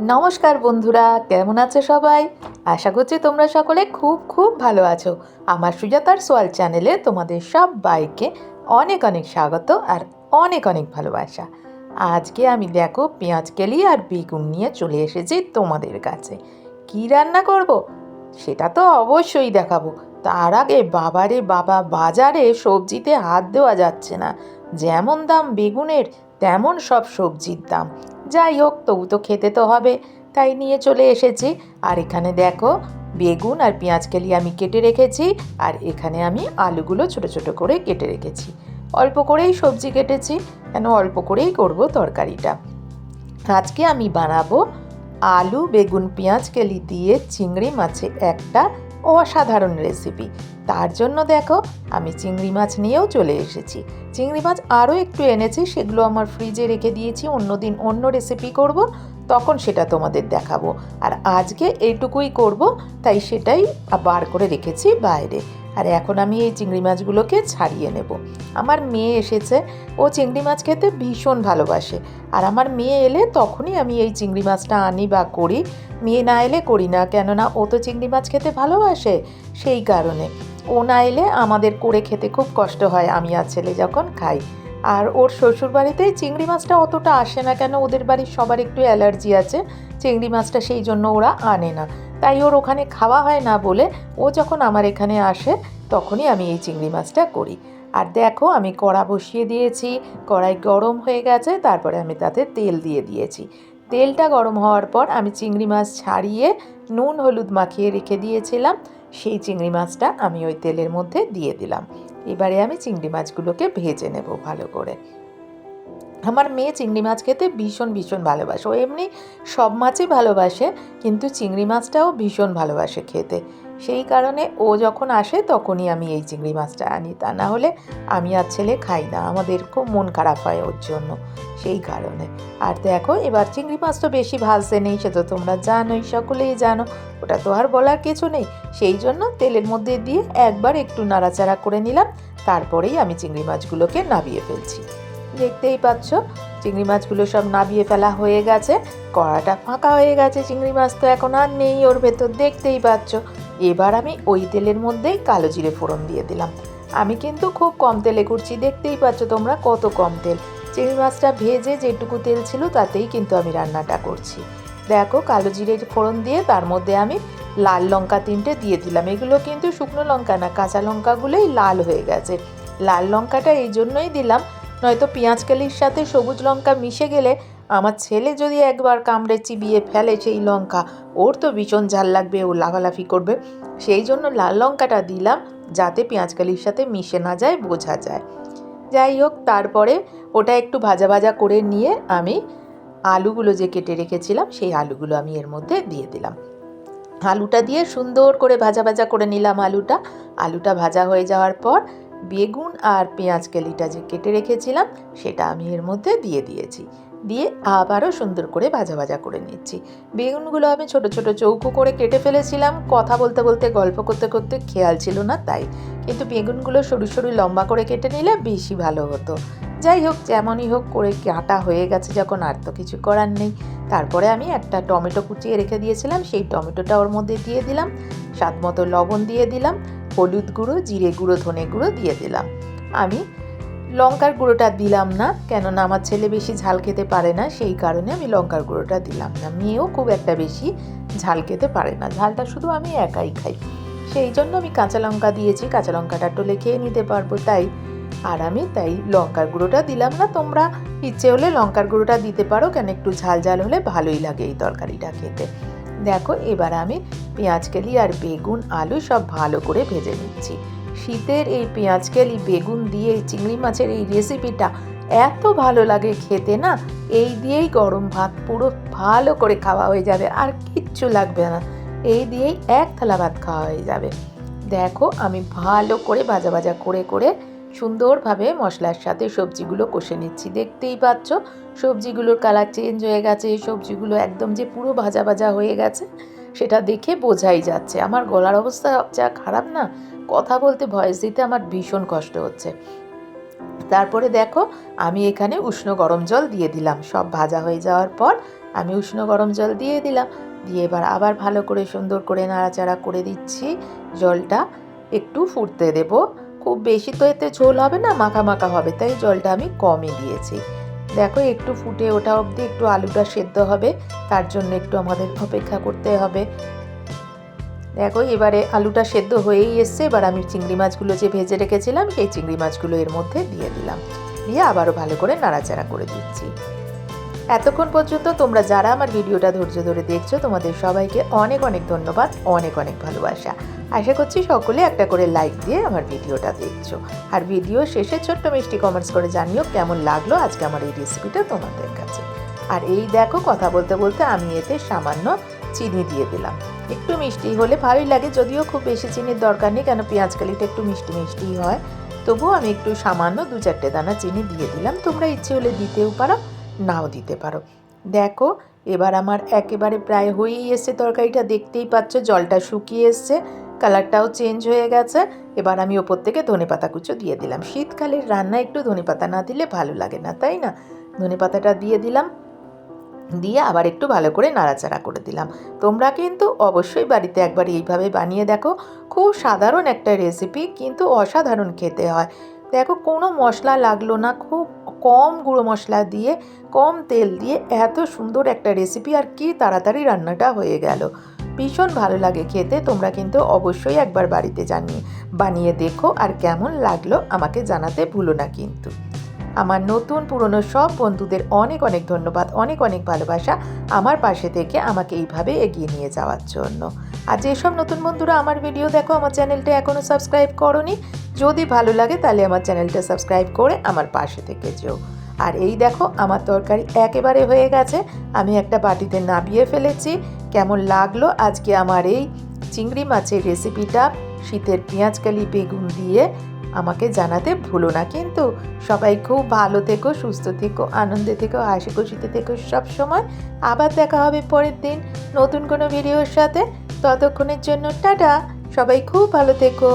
নমস্কার বন্ধুরা, কেমন আছে সবাই? আশা করছি তোমরা সকলে খুব খুব ভালো আছো। আমার সুজাতার সোয়াল চ্যানেলে তোমাদের সব বাইকে অনেক অনেক স্বাগত আর অনেক অনেক ভালোবাসা। আজকে আমি দেখো পেঁয়াজ, কেলি আর বেগুন নিয়ে চলে এসেছি তোমাদের কাছে। কি রান্না করব? সেটা তো অবশ্যই দেখাবো। তার আগে বাবারে বাবা, বাজারে সবজিতে হাত দেওয়া যাচ্ছে না। যেমন দাম বেগুনের তেমন সব সবজির দাম। যাই হোক, তবু তো খেতে তো হবে। তাই নিয়ে চলে এসেছি। আর এখানে দেখো, বেগুন আর পেঁয়াজ কেলি আমি কেটে রেখেছি। আর এখানে আমি আলুগুলো ছোট ছোট করে কেটে রেখেছি। অল্প করেই সবজি কেটেছি, কেন অল্প করেই করব তরকারিটা। আজকে আমি বানাবো আলু, বেগুন পেঁয়াজ কেলি দিয়ে চিংড়ি মাছে একটা অসাধারণ রেসিপি তার জন্য দেখো, আমি চিংড়ি মাছ নিয়েও চলে এসেছি। চিংড়ি মাছ আরও একটু এনেছি, সেগুলো আমার ফ্রিজে রেখে দিয়েছি অন্য দিন অন্য রেসিপি করব, তখন সেটা তোমাদের দেখাবো। আর আজকে এইটুকুই করব, তাই সেটাই বার করে রেখেছি বাইরে। আর এখন আমি এই চিংড়ি মাছগুলোকে ছাড়িয়ে নেব। আমার মেয়ে এসেছে, ও চিংড়ি মাছ খেতে ভীষণ ভালোবাসে। আর আমার মেয়ে এলে তখনই আমি এই চিংড়ি মাছটা আনি বা করি। মেয়ে না এলে করি না, কেননা ও তো চিংড়ি মাছ খেতে ভালোবাসে সেই কারণে। ও না এলে আমাদের করে খেতে খুব কষ্ট হয়, আমি আর ছেলে যখন খাই। আর ওর শ্বশুর বাড়িতে চিংড়ি মাছটা অতটা আসে না, কেন ওদের বাড়ির সবার একটু অ্যালার্জি আছে। চিংড়ি মাছটা সেই জন্য ওরা আনে না। তাই ওর ওখানে খাওয়া হয় না বলে ও যখন আমার এখানে আসে, তখনই আমি এই চিংড়ি মাছটা করি। আর দেখো, আমি কড়া বসিয়ে দিয়েছি, কড়াই গরম হয়ে গেছে, তারপরে আমি তাতে তেল দিয়ে দিয়েছি। তেলটা গরম হওয়ার পর আমি চিংড়ি মাছ ছাড়িয়ে নুন হলুদ মাখিয়ে রেখে দিয়েছিলাম, সেই চিংড়ি মাছটা আমি ওই তেলের মধ্যে দিয়ে দিলাম। এবারে আমি চিংড়ি মাছগুলোকে ভেজে নেব ভালো করে। আমার মেয়ে চিংড়ি মাছ খেতে ভীষণ ভীষণ ভালোবাসে। ও এমনি সব মাছই ভালোবাসে, কিন্তু চিংড়ি মাছটাও ভীষণ ভালোবাসে খেতে। সেই কারণে ও যখন আসে, তখনই আমি এই চিংড়ি মাছটা আনি। তা না হলে আমি আর ছেলে খাই না। আমাদের খুব মন খারাপ হয় ওর জন্য সেই কারণে। আর দেখো, এবার চিংড়ি মাছ তো বেশি ভাজতে নেই, সে তো তোমরা জানোই, সকলেই জানো। ওটা তো আর বলার কিছু নেই। সেই জন্য তেলের মধ্যে দিয়ে একবার একটু নাড়াচাড়া করে নিলাম। তারপরেই আমি চিংড়ি মাছগুলোকে নাবিয়ে ফেলছি। দেখতেই পাচ্ছ। চিংড়ি মাছগুলো সব নাবিয়ে ফেলা হয়ে গেছে। কড়াটা ফাঁকা হয়ে গেছে, চিংড়ি মাছ তো এখন আর নেই ওর ভেতর, দেখতেই পাচ্ছ। এবার আমি ওই তেলের মধ্যেই কালো জিরে ফোড়ন দিয়ে দিলাম। আমি কিন্তু খুব কম তেলে করছি, দেখতেই পাচ্ছ তোমরা কত কম তেল। চিংড়ি মাছটা ভেজে যেটুকু তেল ছিল তাতেই কিন্তু আমি রান্নাটা করছি। দেখো, কালো জিরে ফোড়ন দিয়ে তার মধ্যে আমি লাল লঙ্কা তিনটে দিয়ে দিলাম। এগুলো কিন্তু শুকনো লঙ্কা না, কাঁচা লঙ্কাগুলোই লাল হয়ে গেছে। লাল লঙ্কাটা এই জন্যই দিলাম নয়তো পেঁয়াজ কালির সাথে সবুজ লঙ্কা মিশে গেলে আমার ছেলে যদি একবার কামড়ে চিবিয়ে ফেলে সেই লঙ্কা, ওর তো ভীষণ ঝাল লাগবে, ও লাফালাফি করবে। সেই জন্য লাল লঙ্কাটা দিলাম, যাতে পেঁয়াজ কালির সাথে মিশে না যায়, বোঝা যায়। যাই হোক, তারপরে ওটা একটু ভাজা ভাজা করে নিয়ে আমি আলুগুলো যে কেটে রেখেছিলাম, সেই আলুগুলো আমি এর মধ্যে দিয়ে দিলাম। আলুটা দিয়ে সুন্দর করে ভাজা ভাজা করে নিলাম আলুটা। আলুটা ভাজা হয়ে যাওয়ার পর বেগুন আর পেঁয়াজ কেলিটা যে কেটে রেখেছিলাম, সেটা আমি এর মধ্যে দিয়ে দিয়েছি। দিয়ে আবারও সুন্দর করে ভাজা ভাজা করে নিচ্ছি। বেগুনগুলো আমি ছোট ছোট চৌকো করে কেটে ফেলেছিলাম। কথা বলতে বলতে, গল্প করতে করতে খেয়াল ছিল না তাই। কিন্তু বেগুনগুলো সরু সরু লম্বা করে কেটে নিলে বেশি ভালো হতো। যাই হোক, যেমনই হোক, করে কাটা হয়ে গেছে যখন আর তো কিছু করার নেই। তারপরে আমি একটা টমেটো কুচিয়ে রেখে দিয়েছিলাম। সেই টমেটোটা ওর মধ্যে দিয়ে দিলাম। স্বাদ মতো লবণ দিয়ে দিলাম। হলুদ গুঁড়ো, জিরে গুঁড়ো, ধনে গুঁড়ো দিয়ে দিলাম। আমি লঙ্কার গুঁড়োটা দিলাম না, কেননা আমার ছেলে বেশি ঝাল খেতে পারে না, সেই কারণে আমি লঙ্কার গুঁড়োটা দিলাম না। মেয়েও খুব একটা বেশি ঝাল খেতে পারে না, ঝালটা শুধু আমি একাই খাই। সেই জন্য আমি কাঁচা লঙ্কা দিয়েছি, কাঁচা লঙ্কাটা টলে খেয়ে নিতে পারব তাই। আর আমি তাই লঙ্কার গুঁড়োটা দিলাম না, তোমরা ইচ্ছে হলে লঙ্কার গুঁড়োটা দিতে পারো, কেন একটু ঝাল ঝাল হলে ভালোই লাগে এই তরকারিটা খেতে। দেখো, এবার আমি পেঁয়াজ কেলি আর বেগুন, আলু সব ভালো করে ভেজে নিচ্ছি। শীতের এই পেঁয়াজ কেলি, বেগুন দিয়ে চিংড়ি মাছের এই রেসিপিটা এত ভালো লাগে খেতে না, এই দিয়েই গরম ভাত পুরো ভালো করে খাওয়া হয়ে যাবে, আর কিচ্ছু লাগবে না। এই দিয়েই এক থালা ভাত খাওয়া হয়ে যাবে। দেখো, আমি ভালো করে ভাজা ভাজা করে করে সুন্দরভাবে মশলার সাথে সবজিগুলো কষে নিচ্ছি। দেখতেই পাচ্ছ, সবজিগুলোর কালার চেঞ্জ হয়ে গেছে। সবজিগুলো একদম যে পুরো ভাজা ভাজা হয়ে গেছে, সেটা দেখে বোঝাই যাচ্ছে। আমার গলার অবস্থা যা খারাপ না, কথা বলতে ভয়েস দিতে আমার ভীষণ কষ্ট হচ্ছে। তারপরে দেখো, আমি এখানে উষ্ণ গরম জল দিয়ে দিলাম। সব ভাজা হয়ে যাওয়ার পর আমি উষ্ণ গরম জল দিয়ে দিলাম। দিয়ে এবার আবার ভালো করে সুন্দর করে নাড়াচাড়া করে দিচ্ছি। জলটা একটু ফুটতে দেব। খুব বেশি তো এতে ঝোল হবে না, মাখা মাখা হবে, তাই জলটা আমি কমই দিয়েছি। দেখো একটু ফুটে ওঠা অবধি একটু আলুটা সেদ্ধ হবে, তার জন্য একটু আমাদের অপেক্ষা করতে হবে। দেখো এবারে আলুটা সেদ্ধ হয়েই এসছে, এবার আমি চিংড়ি মাছগুলো যে ভেজে রেখেছিলাম, সেই চিংড়ি মাছগুলো এর মধ্যে দিয়ে দিলাম। দিয়ে আবারও ভালো করে নাড়াচাড়া করে দিচ্ছি। এতক্ষণ পর্যন্ত তোমরা যারা আমার ভিডিওটা ধৈর্য ধরে দেখছ, তোমাদের সবাইকে অনেক অনেক ধন্যবাদ, অনেক অনেক ভালোবাসা। আশা করছি সকলে একটা করে লাইক দিয়ে আমার ভিডিওটা দেখছ। আর ভিডিও শেষে ছোট্ট মিষ্টি কমেন্টস করে জানিও কেমন লাগল আজকে আমার এই রেসিপিটা তোমাদের কাছে। আর এই দেখো, কথা বলতে বলতে আমি এতে সামান্য চিনি দিয়ে দিলাম। একটু মিষ্টি হলে ভালোই লাগে, যদিও খুব বেশি চিনির দরকার নেই, কেন পেঁয়াজ কালিটা একটু মিষ্টি মিষ্টিই হয়। তবুও আমি একটু সামান্য দু চারটে দানা চিনি দিয়ে দিলাম। তোমরা ইচ্ছে হলে দিতেও পারো। নাও দিতে পারো। দেখো, এবার আমার একেবারে প্রায় হয়েই এসছে তরকারিটা। দেখতেই পাচ্ছ, জলটা শুকিয়ে এসছে, কালারটাও চেঞ্জ হয়ে গেছে। এবার আমি ওপর থেকে ধনে পাতা কুচো দিয়ে দিলাম। শীতকালের রান্না একটু ধনে পাতা না দিলে ভালো লাগে না, তাই না? ধনে পাতাটা দিয়ে দিলাম, দিয়ে আবার একটু ভালো করে নাড়াচাড়া করে দিলাম। তোমরা কিন্তু অবশ্যই বাড়িতে একবার এইভাবে বানিয়ে দেখো। খুব সাধারণ একটা রেসিপি কিন্তু অসাধারণ খেতে হয়। দেখো কোনো মশলা লাগল না, খুব কম গুঁড়ো মশলা দিয়ে, কম তেল দিয়ে এত সুন্দর একটা রেসিপি আর কি তাড়াতাড়ি রান্নাটা হয়ে গেল। ভীষণ ভালো লাগে খেতে, তোমরা কিন্তু অবশ্যই একবার বাড়িতে জানিয়ে বানিয়ে দেখো আর কেমন লাগল আমাকে জানাতে ভুলো না কিন্তু। আমার নতুন পুরনো সব বন্ধুদের অনেক অনেক ধন্যবাদ, অনেক অনেক ভালোবাসা আমার পাশে থেকে আমাকে এইভাবে এগিয়ে নিয়ে যাওয়ার জন্য। আর যেসব নতুন বন্ধুরা আমার ভিডিও দেখো, আমার চ্যানেলটা এখনও সাবস্ক্রাইব করনি, যদি ভালো লাগে তাহলে আমার চ্যানেলটা সাবস্ক্রাইব করে আমার পাশে থেকে যেও। আর এই দেখো, আমার তরকারি একেবারে হয়ে গেছে, আমি একটা বাটিতে নাবিয়ে ফেলেছি, কেমন লাগল আজকে আমার এই চিংড়ি মাছের রেসিপিটা শীতের পেঁয়াজকালি বেগুন দিয়ে আমাকে জানাতে ভুলো না, কিন্তু সবাই খুব ভালো থেকো, সুস্থ থেকো, আনন্দে থেকো, হাসি খুশিতে থেকো। সব সময় আবার দেখা হবে পরের দিন নতুন কোনো ভিডিওর সাথে। ততক্ষণের জন্য টাটা, সবাই খুব ভালো থেকো।